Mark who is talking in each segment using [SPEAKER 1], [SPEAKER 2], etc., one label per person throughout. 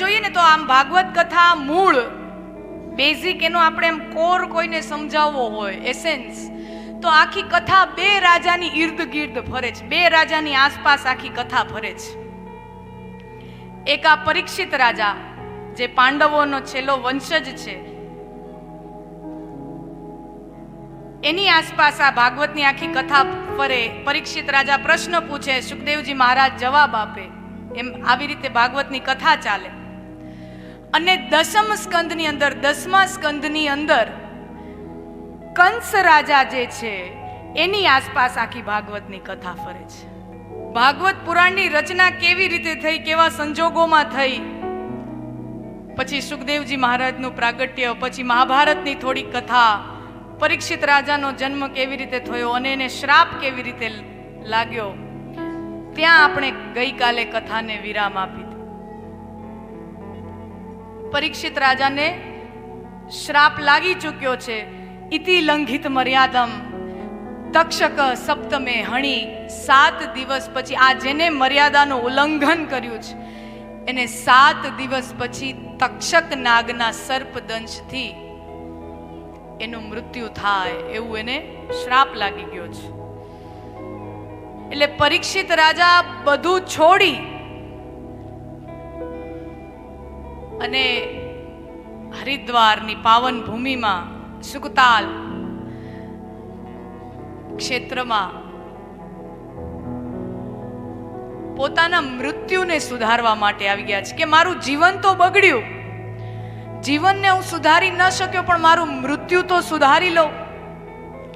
[SPEAKER 1] જોઈએ ને તો આમ ભાગવત કથા મૂળ બેઝિક એનો આપણે એમ કોર કોઈને સમજાવવો હોય એસેન્સ તો આખી કથા બે રાજાની ઈર્દ ગીર્દ ફરે છે, બે રાજાની આસપાસ આખી કથા ફરે છે. એક આ પરીક્ષિત રાજા, જે પાંડવોનો છેલ્લો વંશજ છે, એની આસપાસ આ ભાગવતની આખી કથા ફરે. પરીક્ષિત રાજા પ્રશ્ન પૂછે, સુખદેવજી મહારાજ જવાબ આપે. એમ આવી રીતે ભાગવતની કથા ચાલે. અને દસમ સ્કંદની અંદર, દસમા સ્કંદની અંદર કંસ રાજા જે છે, એની આસપાસ આખી ભાગવતની કથા ફરે છે. ભાગવત પુરાણની રચના કેવી રીતે થઈ, કેવા સંજોગોમાં થઈ? પછી સુખદેવજી મહારાજનું પ્રાગટ્ય, પછી મહાભારતની થોડી કથા, પરીક્ષિત રાજાનો જન્મ કેવી રીતે થયો અને એને શ્રાપ કેવી રીતે લાગ્યો, ત્યાં આપણે ગઈકાલે કથાને વિરામ આપી પરીક્ષિત રાજાને શ્રાપ લાગી ચૂક્યો છે. ઇતિ લંઘિત મર્યાદમ. તક્ષક સપ્તમે હણી સાત દિવસ પછી આ જેને મર્યાદાનું ઉલ્લંઘન કર્યું છે, એને સાત દિવસ પછી તક્ષક નાગના સર્પદંશથી એનું મૃત્યુ થાય એવું એને શ્રાપ લાગી ગયો છે. એટલે પરીક્ષિત રાજા બધું છોડી અને હરિદ્વારની પાવન ભૂમિમાં સુકતાલ ક્ષેત્રમાં પોતાના મૃત્યુને સુધારવા માટે આવી ગયા છે. કે મારું જીવન તો બગડ્યું. જીવનને હું સુધારી ન શક્યો, પણ મારું મૃત્યુ તો સુધારી લઉં.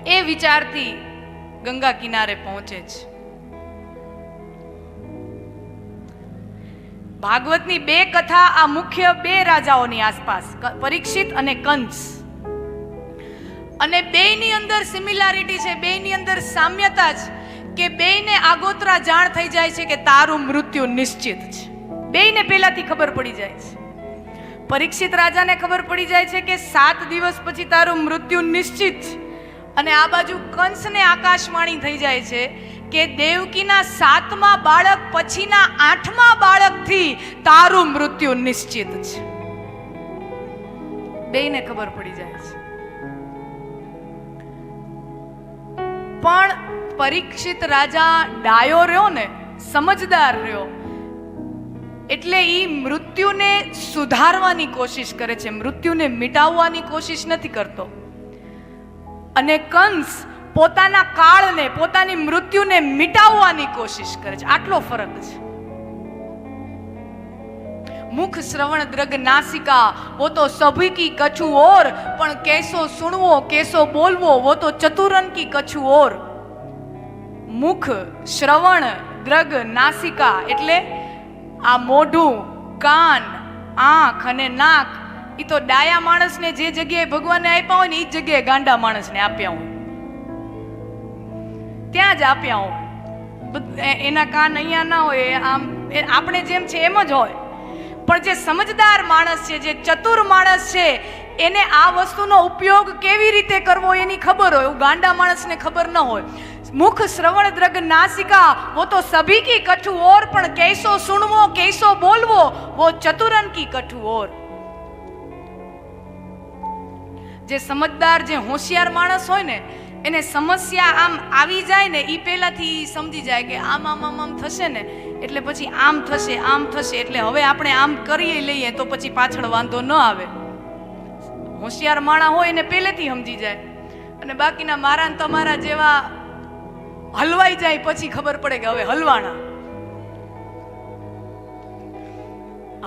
[SPEAKER 1] એ વિચારથી ગંગા કિનારે પહોંચે છે. ભાગવતની બે કથા આ મુખ્ય બે રાજાઓની આસપાસ પરીક્ષિત અને કંસ. અને બેયની અંદર સિમિલારિટી છે, બેયની અંદર સામ્યતા છે કે બેયને આગોતરા જાણ થઈ જાય છે કે તારું મૃત્યુ નિશ્ચિત છે. બેયને પહેલાથી ખબર પડી જાય છે. પરીક્ષિત રાજાને ખબર પડી જાય છે કે સાત દિવસ પછી તારું મૃત્યુ નિશ્ચિત છે. અને આ બાજુ કંસને આકાશવાણી થઈ જાય છે કે દેવકીના સાતમા બાળક પછીના આઠમા બાળકથી તારું મૃત્યુ નિશ્ચિત છે. બેને ખબર પડી જાય છે. પણ પરીક્ષિત રાજા ડાયો રહ્યો ને, સમજદાર રહ્યો, એટલે એ મૃત્યુને સુધારવાની કોશિશ કરે છે. મૃત્યુને મિટાવવાની કોશિશ નથી કરતો. અને કંસ પોતાના કાળને, પોતાની મૃત્યુને મિટાવવાની કોશિશ કરે છે. આટલો ફરક છે. મુખ શ્રવણ દ્રગ નાસિકા, વો તો સભી કી કછુ ઓર, પણ કેસો સુણવો, કેસો બોલવો, વો તો ચતુરન કી કછુ ઓર. મુખ શ્રવણ દ્રગ નાસિકા, એટલે આ મોઢું, કાન, આંખ અને નાક એ તો ડાયા માણસને જે જગ્યાએ ભગવાને આપ્યા હોય ને એ જ જગ્યાએ ગાંડા માણસને આપ્યા હોય. ત્યાં જ આપ્યા હોય. એના કાન અહીંયા ના હોય આમ આપણે જેમ છે એમ જ હોય. પણ જે સમજદાર માણસ છે, જે ચતુર માણસ છે, એને આ વસ્તુનો ઉપયોગ કેવી રીતે કરવો એની ખબર હોય. એવું ગાંડા માણસને ખબર ન હોય. મુખ શ્રવણ દ્રગ નાસિકા, વો તો સભી કી કઠુ ઓર, પણ કૈસો સુણવો, કૈસો બોલવો, વો ચતુરન કી કઠુ ઓર. જે સમજદાર, જે હોશિયાર માણસ હોય ને એને સમસ્યા આમ આવી જાય ને એ પહેલાંથી સમજી જાય કે આમ આમ આમ આમ થશે ને, એટલે પછી આમ થશે આમ થશે, એટલે હવે આપણે આમ કરી લઈએ તો પછી પાછળ વાંધો ન આવે. હોશિયાર માણા હોય એને પહેલેથી સમજી જાય. અને બાકીના મારા તમારા જેવા હલવાઈ જાય પછી ખબર પડે કે હવે હલવાણા.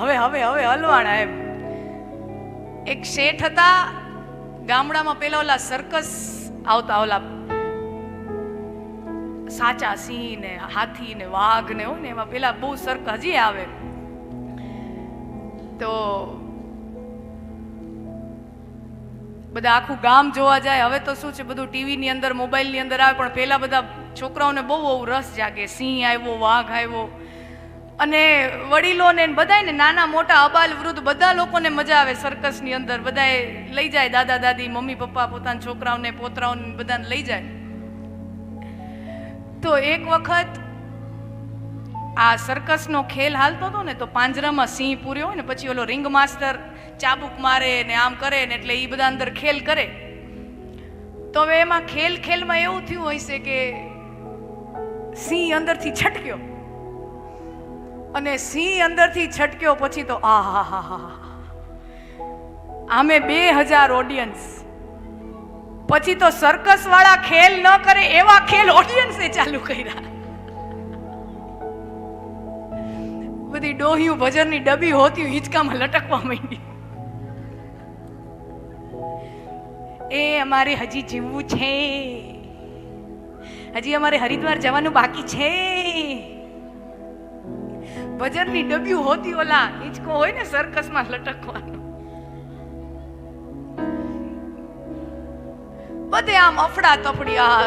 [SPEAKER 1] હવે હવે હવે હલવાણા એમ. એક શેઠ હતા, ગામડામાં પેલા ઓલા સર્કસ આવતા ઓલા સાચા સિંહ ને હાથી ને વાઘ ને હોય ને, એમાં પેલા બહુ સર્ક હજી આવે. તો બધા આખું ગામ જોવા જાય. હવે તો શું છે, બધું ટીવી ની અંદર મોબાઈલની અંદર આવે, પણ પેલા બધા છોકરાઓને બહુ બહુ રસ જાગે. સિંહ આવ્યો, વાઘ આવ્યો. અને વડીલોને બધાય ને નાના મોટા અબાલ વૃદ્ધ બધા લોકોને મજા આવે સર્કસની અંદર. બધાએ લઈ જાય દાદા, દાદી, મમ્મી, પપ્પા, પોતાના છોકરાઓને, પોતરાઓને બધાને લઈ જાય. તો એક વખત આ સર્કસનો ખેલ હાલતો હતો ને, તો પાંજરામાં સિંહ પૂર્યો હોય ને, પછી ઓલો રિંગ માસ્ટર ચાબુક મારે ને આમ કરે ને, એટલે એ બધા અંદર ખેલ કરે. તો હવે એમાં ખેલ, ખેલમાં એવું થયું હોય છે કે સિંહ અંદરથી છટક્યો. અને સિંહ અંદરથી છટક્યો પછી તો આ હા હા હા આમે બે હજાર ઓડિયન્સ પછી તો સર્કસ વાળા ખેલ ન કરે એવા ખેલ ઓડિયન્સે ચાલુ કર્યા. બધી ડોહિયું ભજનની ડબ્બી હોતી હિંચકામાં લટકવા માંડી. એ અમારે હજી જીવવું છે. હજી અમારે હરિદ્વાર જવાનું બાકી છે. ભજનની ડબ્યું હોતી ઓલા હિંચકો હોય ને સર્કસમાં લટકવાનો. બધે આમ અફડા તફડી આ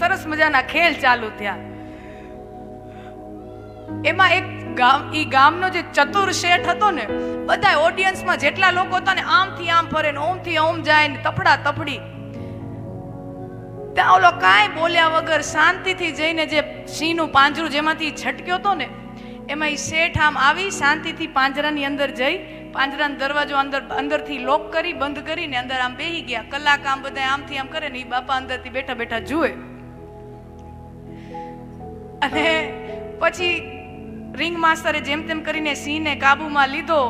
[SPEAKER 1] સરસ મજાના ખેલ ચાલુ થયા. એમાં એક ગામ, ઈ ગામનો જે ચતુર શેઠ હતો ને બધા ઓડિયન્સમાં જેટલા લોકો હતા ને, આમથી આમ ફરે ને, ઓમથી ઓમ જાય ને તફડા તફડી ત્યાં ઓલો કાંઈ બોલ્યા વગર શાંતિથી જઈને જે સિંહનું પાંજરું જેમાંથી છટક્યો હતો ને એમાં એ શેઠ આમ આવી શાંતિથી પાંજરાની અંદર જઈ, પાંજરાનો દરવાજો અંદર, અંદરથી લોક કરી, બંધ કરીને અંદર આમ બેહી ગયા. કલાક આમ બધા આમથી આમ કરે ને એ બાપા અંદરથી બેઠા બેઠા જુએ. અને પછી રિંગ માસ્ટરે જેમ તેમ કરીને સિંહને કાબુમાં લીધો.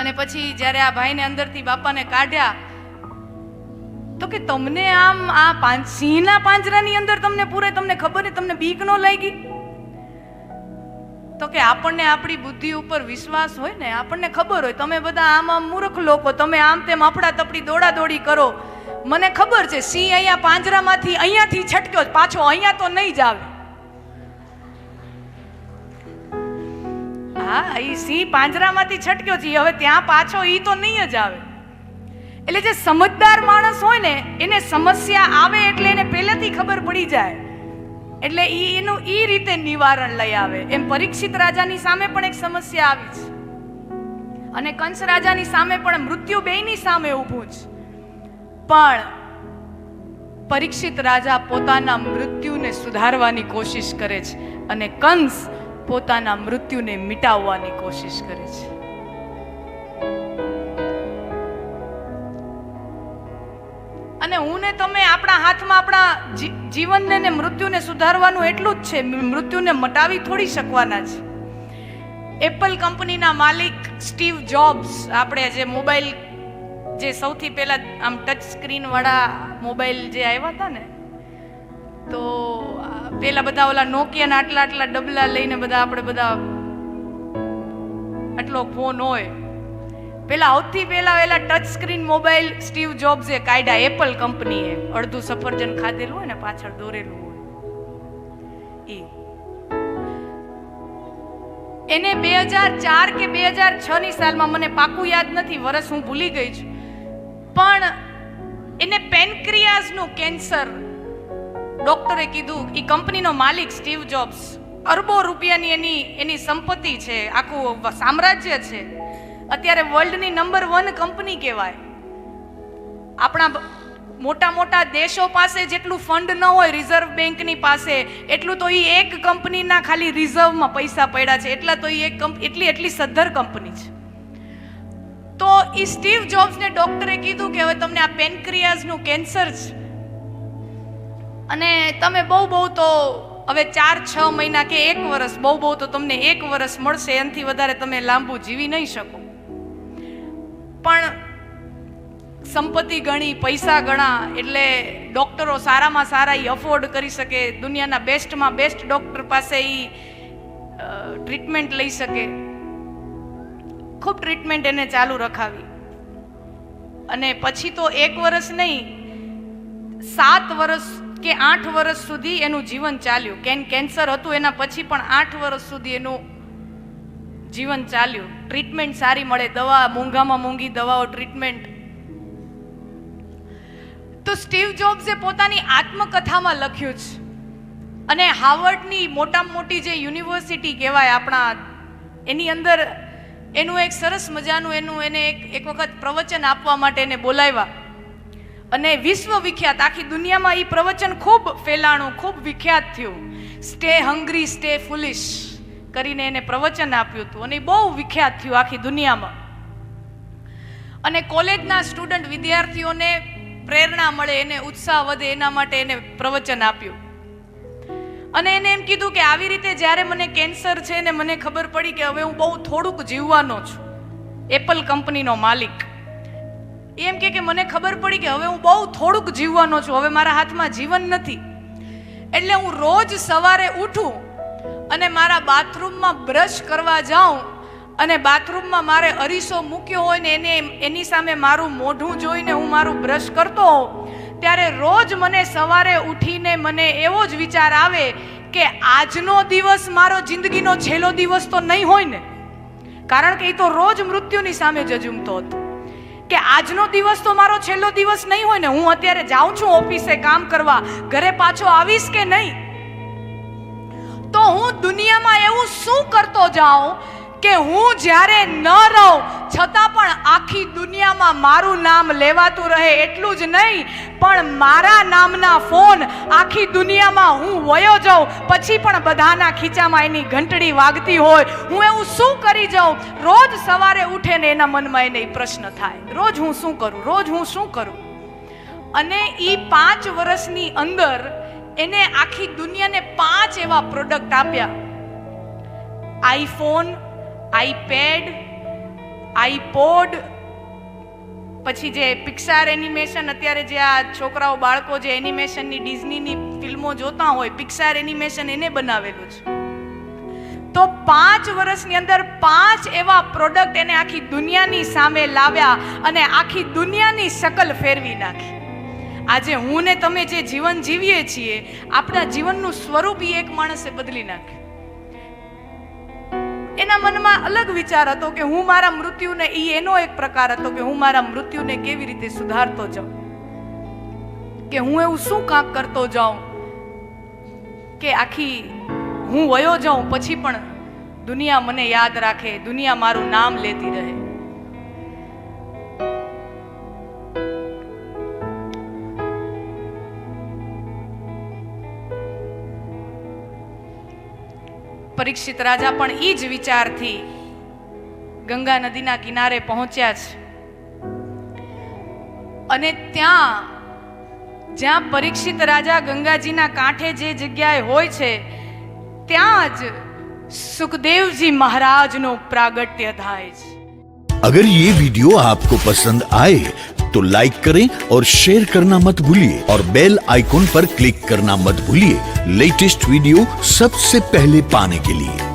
[SPEAKER 1] અને પછી જ્યારે આ ભાઈને અંદરથી બાપાને કાઢ્યા, તો કે તમને આમ આ સિંહના પાંજરાની અંદર તમને પૂરે, તમને ખબર ને તમને બીક ન લાગી? તો કે આપણને આપણી બુદ્ધિ ઉપર વિશ્વાસ હોય ને, આપણને ખબર હોય. તમે બધા આમ આમ મૂર્ખ લોકો, તમે આમ તેમ આપડા તપડી દોડા દોડી કરો. મને ખબર છે, સિંહ અહીંયા પાંજરામાંથી અહીંયાથી છટક્યો, પાછો અહીંયા તો નહીં જ આવે. હા એ સિંહ પાંજરામાંથી છટક્યો છે હવે ત્યાં પાછો એ તો નહીં જ આવે. એટલે જે સમજદાર માણસ હોય ને, એને સમસ્યા આવે એટલે એને પહેલેથી ખબર પડી જાય. એટલે ઈ એનું ઈ રીતે નિવારણ લઈ આવે. એમ પરીક્ષિત રાજાની સામે પણ એક સમસ્યા આવી છે. અને કંસ રાજાની સામે પણ મૃત્યુ બેયની સામે ઊભું છે. પણ પરીક્ષિત રાજા પોતાના મૃત્યુને સુધારવાની કોશિશ કરે છે અને કંસ પોતાના મૃત્યુને મિટાવવાની કોશિશ કરે છે. અને હું ને તમે આપણા હાથમાં આપણા જીવનને ને મૃત્યુને સુધારવાનું એટલું જ છે. મૃત્યુને મટાવી થોડી શકવાના છે. એપલ કંપનીના માલિક સ્ટીવ જોબ્સ આપણે જે મોબાઈલ, જે સૌથી પહેલા આમ ટચ સ્ક્રીન વાળા મોબાઈલ જે આવ્યા હતા ને, તો પેલા બધા ઓલા નોકિયાના આટલા આટલા ડબલા લઈને બધા આપણે બધા આટલો ફોન હોય પેલા સૌથી પહેલા પેલા ટચ સ્ક્રીન મોબાઈલ સ્ટીવ જોબ્સે કાઢ્યા એપલ કંપનીએ અડધું સફરજન ખાધેલું હોય ને, પાછળ દોરેલું હોય. એ. એને બે હજાર ચાર કે બે હજાર છ ની સાલમાં મને પાકું યાદ નથી, વરસ હું ભૂલી ગઈ છું. પણ એને પેનક્રિયાઝનું કેન્સર ડોક્ટરે કીધું એ કંપનીનો માલિક સ્ટીવ જોબ્સ અરબો રૂપિયાની એની એની સંપત્તિ છે, આખું સામ્રાજ્ય છે. અત્યારે વર્લ્ડની નંબર વન કંપની કહેવાય. આપણા મોટા મોટા દેશો પાસે જેટલું ફંડ ન હોય રિઝર્વ બેંકની પાસે, એટલું તો એ એક કંપનીના ખાલી રિઝર્વમાં પૈસા પડ્યા છે. એટલા તો એ એક એટલી એટલી સદ્ધર કંપની છે. તો એ સ્ટીવ જોબ્સને ડોક્ટરે કીધું કે હવે તમને આ પેનક્રિયાઝનું કેન્સર છે અને તમે બહુ બહુ તો હવે ચાર, છ મહિના કે એક વર્ષ બહુ બહુ તો તમને એક વર્ષ મળશે. એનાથી વધારે તમે લાંબુ જીવી નહીં શકો. પણ સંપત્તિ ગણી, પૈસા ગણા, એટલે ડૉક્ટરો સારામાં સારા એ અફોર્ડ કરી શકે, દુનિયાના બેસ્ટમાં બેસ્ટ ડૉક્ટર પાસે એ ટ્રીટમેન્ટ લઈ શકે. ખૂબ ટ્રીટમેન્ટ એને ચાલુ રખાવી. અને પછી તો એક વર્ષ નહીં, સાત વર્ષ કે આઠ વર્ષ સુધી એનું જીવન ચાલ્યું. કેન, કેન્સર હતું એના પછી પણ આઠ વર્ષ સુધી એનું જીવન ચાલ્યું. ટ્રીટમેન્ટ સારી મળે, દવા, મોંઘામાં મોંઘી, દવાઓ ટ્રીટમેન્ટ તો સ્ટીવ જોબ્સે પોતાની આત્મકથામાં લખ્યું છે. અને હાવર્ડની મોટામાં મોટી જે યુનિવર્સિટી કહેવાય આપણા, એની અંદર એનું એક સરસ મજાનું એનું એને એક એક વખત પ્રવચન આપવા માટે એને બોલાવ્યા. અને વિશ્વ વિખ્યાત આખી દુનિયામાં એ પ્રવચન ખૂબ ફેલાણું, ખૂબ વિખ્યાત થયું. Stay hungry, stay foolish. કરીને એને પ્રવચન આપ્યું હતું. અને બહુ વિખ્યાત થયું આખી દુનિયામાં. અને કોલેજના સ્ટુડન્ટ વિદ્યાર્થીઓને પ્રેરણા મળે, એને ઉત્સાહ વધે, એના માટે એને પ્રવચન આપ્યું. અને એને એમ કીધું કે આવી રીતે જ્યારે મને કેન્સર છે ને મને ખબર પડી કે હવે હું બહુ થોડુંક જીવવાનો છું, એપલ કંપનીનો માલિક. એમ કે કે મને ખબર પડી કે હવે હું બહુ થોડુંક જીવવાનો છું, હવે મારા હાથમાં જીવન નથી. એટલે હું રોજ સવારે ઉઠું અને મારા બાથરૂમમાં બ્રશ કરવા જાઉં અને બાથરૂમમાં મારે અરીસો મૂક્યો હોય ને એને એની સામે મારું મોઢું જોઈને હું મારું બ્રશ કરતો હોઉં, ત્યારે રોજ મને સવારે ઉઠીને મને એવો જ વિચાર આવે કે આજનો દિવસ મારો જિંદગીનો છેલ્લો દિવસ તો નહીં હોય ને. કારણ કે એ તો રોજ મૃત્યુની સામે જજુમતો હતો. કે આજનો દિવસ તો મારો છેલ્લો દિવસ નહીં હોય ને, હું અત્યારે જાઉં છું ઓફિસે કામ કરવા, ઘરે પાછો આવીશ કે નહીં? દુનિયામાં એવું શું કરતો જાઉં કે હું જ્યારે ન રહું, છતાં પણ આખી દુનિયામાં મારું નામ લેવાતું રહે એટલું જ નહીં, પણ મારા નામના ફોન આખી દુનિયામાં હું વયો જાઉં, પછી પણ બધાના ખીચામાં એની ઘંટડી વાગતી હોય. હું એવું શું કરી જાઉં? રોજ સવારે ઉઠે ને એના મનમાં એને પ્રશ્ન થાય. રોજ હું શું કરું? રોજ હું શું કરું? અને એ પાંચ વર્ષની અંદર એને આખી દુનિયાને પાંચ એવા પ્રોડક્ટ આપ્યા. આઈફોન, આઈપેડ, આઈપોડ, પછી જે પિક્સાર એનિમેશન અત્યારે જે આ છોકરાઓ, બાળકો જે એનિમેશનની ડિઝનીની ફિલ્મો જોતા હોય પિક્સાર એનિમેશન એને બનાવેલું છે. તો પાંચ વર્ષની અંદર પાંચ એવા પ્રોડક્ટ એને આખી દુનિયાની સામે લાવ્યા અને આખી દુનિયાની શકલ ફેરવી નાખી. આજે હું ને તમે જે જીવન જીવીએ છીએ, આપણા જીવનનું સ્વરૂપ એ એક માણસે બદલી નાખ્યું. એના મનમાં અલગ વિચાર હતો કે હું મારા મૃત્યુને એ એનો એક પ્રકાર હતો કે હું મારા મૃત્યુને કેવી રીતે સુધારતો જાઉં? કે હું એવું શું કાંક કરતો જાઉં? કે આખી હું વયો જાઉં પછી પણ દુનિયા મને યાદ રાખે, દુનિયા મારું નામ લેતી રહે. પરીક્ષિત રાજા પણ એ જ વિચારથી ગંગા નદીના કિનારે પહોંચ્યા છે અને ત્યાં જ્યાં પરીક્ષિત રાજા ગંગાજીના કાંઠે જે જગ્યાએ હોય છે ત્યાં જ સુખદેવજી મહારાજનું પ્રાગટ્ય થાય છે
[SPEAKER 2] अगर ये वीडियो आपको पसंद आए तो लाइक करें और शेयर करना मत भूलिए और बेल आइकॉन पर क्लिक करना मत भूलिए लेटेस्ट वीडियो सबसे पहले पाने के लिए